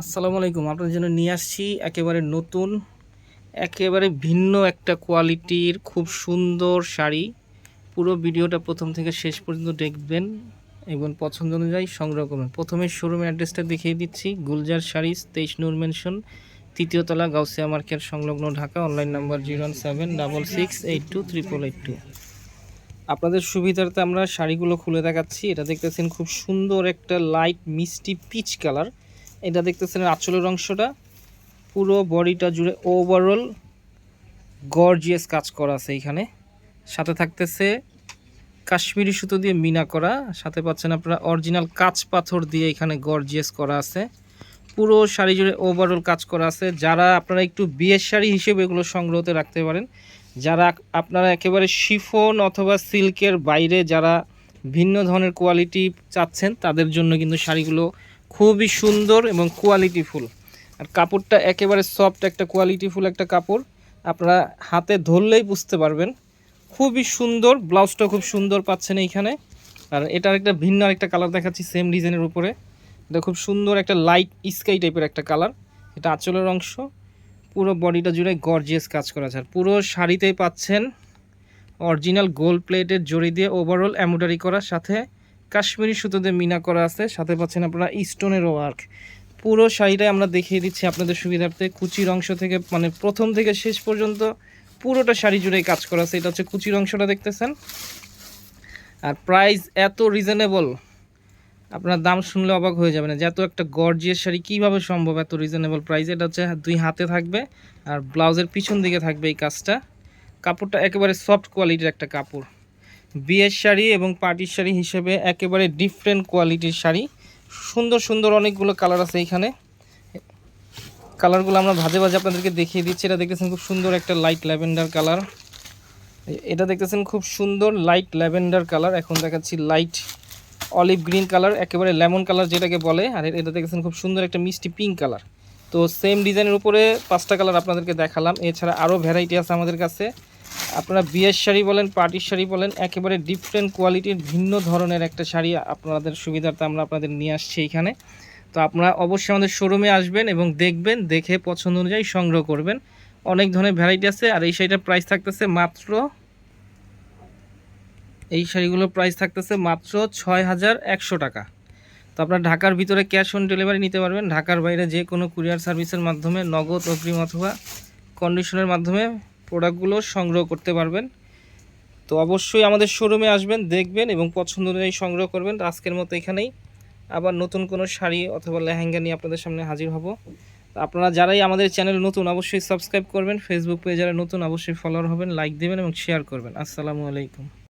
আসসালামু আলাইকুম। আপনাদের জন্য নিয়ে আসছি একেবারে নতুন, একেবারে ভিন্ন একটা কোয়ালিটির খুব সুন্দর শাড়ি। পুরো ভিডিওটা প্রথম থেকে শেষ পর্যন্ত দেখবেন এবং পছন্দ অনুযায়ী সংগ্রহ করবেন। প্রথমে শোরুমের অ্যাড্রেসটা দেখিয়ে দিচ্ছি। গুলজার শাড়িস তেইশ নূর মেনশন তৃতীয় তলা গাউসিয়া মার্কেট, সংলগ্ন Dhaka online number zero one seven double six eight two triple eight two আপনাদের সুবিধার্থে আমরা শাড়িগুলো খুলে দেখাচ্ছি। এটা দেখতেছেন খুব সুন্দর একটা লাইট মিষ্টি পিচ কালার এটা দেখতেছেন আঁচলের অংশটা। পুরো বডিটা জুড়ে ওভারঅল গর্জিয়াস কাজ করা আছে এইখানে। সাথে থাকতেছে কাশ্মীরি সুতো দিয়ে মিনা করা। সাথে পাচ্ছেন আপনারা অরিজিনাল কাঁচ পাথর দিয়ে এখানে গর্জিয়াস করা আছে। পুরো শাড়ি জুড়ে ওভারঅল কাজ করা আছে। যারা আপনারা একটু বিয়ের শাড়ি হিসেবে এগুলো সংগ্রহতে রাখতে পারেন। যারা আপনারা একেবারে শিফন অথবা সিল্কের বাইরে যারা ভিন্ন ধরনের কোয়ালিটি চাচ্ছেন, তাদের জন্য কিন্তু শাড়িগুলো খুবই সুন্দর এবং কোয়ালিটিফুল আর কাপড়টা একেবারে সফট একটা কোয়ালিটিফুল একটা কাপড়। আপনারা হাতে ধরলেই বুঝতে পারবেন। খুবই সুন্দর ব্লাউজটা খুব সুন্দর পাচ্ছেন এইখানে। আর এটার একটা ভিন্ন আরেকটা কালার দেখাচ্ছি সেম ডিজাইনের উপরে। এটা খুব সুন্দর একটা লাইট স্কাই টাইপের একটা কালার এটা আঁচলের অংশ। পুরো বডিটা জুড়ে গর্জিয়াস কাজ করা আছে। আর পুরো শাড়িতেই পাচ্ছেন অরিজিনাল গোল্ড প্লেটের জড়ি দিয়ে ওভারঅল এমব্রয়ডারি করার সাথে কাশ্মীরি সুতো দিয়ে মিনা করা আছে। সাথে পাচ্ছেন আপনারা স্টোনের ওয়ার্ক পুরো শাড়িটাই আমরা দেখিয়ে দিচ্ছি আপনাদের সুবিধার্থে। কুচির অংশ থেকে মানে প্রথম থেকে শেষ পর্যন্ত পুরোটা শাড়ি জুড়েই কাজ করা আছে। এটা হচ্ছে কুচির অংশটা দেখতেছেন। আর প্রাইস এত রিজনেবল আপনার দাম শুনলে অবাক হয়ে যাবে না যে এত একটা গর্জিয়াস শাড়ি কীভাবে সম্ভব এত রিজনেবল প্রাইস এটা হচ্ছে দুই হাতে থাকবে আর ব্লাউজের পিছন দিকে থাকবে এই কাজটা। কাপড়টা একেবারে সফট কোয়ালিটির একটা কাপড়। বিয়ের শাড়ি এবং পার্টির শাড়ি হিসেবে একেবারে ডিফারেন্ট কোয়ালিটির শাড়ি। সুন্দর সুন্দর অনেকগুলো কালার আছে এইখানে। কালারগুলো আমরা ভাজে ভাজে আপনাদেরকে দেখিয়ে দিচ্ছি। এটা দেখতেছেন খুব সুন্দর একটা লাইট ল্যাভেন্ডার কালার এটা দেখতেছেন খুব সুন্দর লাইট ল্যাভেন্ডার কালার এখন দেখাচ্ছি লাইট অলিভ গ্রিন কালার একেবারে লেমন কালার যেটাকে বলে। আর এটা দেখেছেন খুব সুন্দর একটা মিষ্টি পিঙ্ক কালার তো সেম ডিজাইনের উপরে পাঁচটা কালার আপনাদেরকে দেখালাম। এছাড়া আরও ভ্যারাইটি আছে আমাদের কাছে। আপনারা বিয়ের শাড়ি বলেন, পার্টির শাড়ি বলেন, একেবারে ডিফারেন্ট কোয়ালিটির ভিন্ন ধরনের একটা শাড়ি আপনাদের সুবিধার্থে আমরা আপনাদের নিয়ে আসছি এইখানে তো আপনারা অবশ্যই আমাদের শোরুমে আসবেন এবং দেখবেন, দেখে পছন্দ অনুযায়ী সংগ্রহ করবেন। অনেক ধরনের ভ্যারাইটি আছে আর এই শাড়িটার প্রাইস থাকতেছে মাত্র এই শাড়িগুলোর প্রাইস থাকতেছে মাত্র ছয় হাজার একশো টাকা। তো আপনার ঢাকার ভিতরে ক্যাশ অন ডেলিভারি নিতে পারবেন। ঢাকার বাইরে যে কোনো কুরিয়ার সার্ভিসের মাধ্যমে, নগদ, অগ্রিম অথবা কন্ডিশনের মাধ্যমে প্রোডাক্টগুলো সংগ্রহ করতে পারবেন। তো অবশ্যই আমাদের শোরুমে আসবেন, দেখবেন এবং পছন্দ অনুযায়ী সংগ্রহ করবেন। আজকের মতো এখানেই। আবার নতুন কোনো শাড়ি অথবা লেহেঙ্গা নিয়ে আপনাদের সামনে হাজির হব। আপনারা যারাই আমাদের চ্যানেল নতুন, অবশ্যই সাবস্ক্রাইব করবেন। ফেসবুক পেজে যারা নতুন, অবশ্যই ফলোয়ার হবেন, লাইক দেবেন এবং শেয়ার করবেন। আসসালামু আলাইকুম।